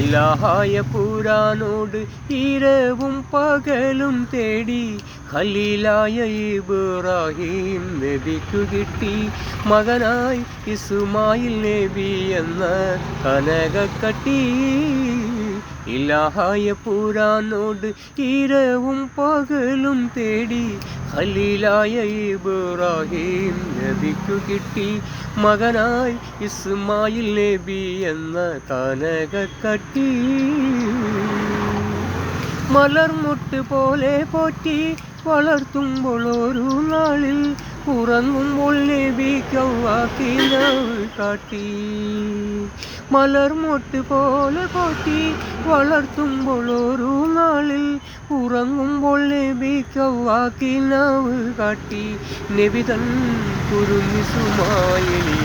ഇലാഹായ പുരാനോട് ഇരവും പകലും തേടി ഖലീലായ ഇബ്രാഹിം നബിക്കു കിട്ടി. മകനായി ഇസ്മായിൽ നബി എന്ന കനകക്കട്ടി. ഇലാഹായ പുരാനോട് ഇരവും പകലും തേടി ഹലീലായ ഇബ്രാഹിം നബിക്കു കിട്ടി. മകനായി ഇസ്മായിൽ നബി എന്ന കനകക്കട്ടി മലർമുട്ട് പോലെ പോറ്റി വളർത്തുമ്പോൾ ഒരു നാളിൽ ഉറങ്ങുമ്പോൾ നബിക്കവാക്കി കാട്ടി. മലർമൊട്ട് പോലെ പോറ്റി വളർത്തുമ്പോൾ ഒരു നാളിൽ ഉറങ്ങുമ്പോൾ നബിക്കവാക്കി നാവ് കാട്ടി. നബിതൻ കുരുന്നിസുമായിലെ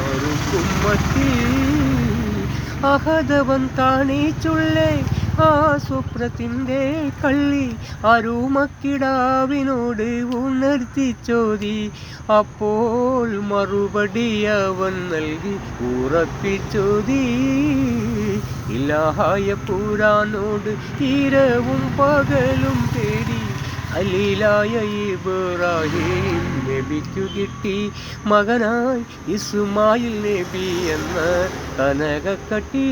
അറുക്കുമ്പത്തി അഹദവൻ താണീച്ചുള്ളേ ആ സ്വപ്നത്തിന്റെ കള്ളി അരുമക്കിടാവിനോട് ഉണർത്തി ചോദി. അപ്പോൾ മറുപടി അവൻ നൽകി ഉറപ്പിച്ചോതി ഇലാഹായ പുരാനോട് ഇരവും പകലും തേടി അലീലായ ഇബ്രാഹിം നബിക്കു കിട്ടി. മകനായി ഇസ്മായിൽ നബി എന്ന കനകക്കട്ടി.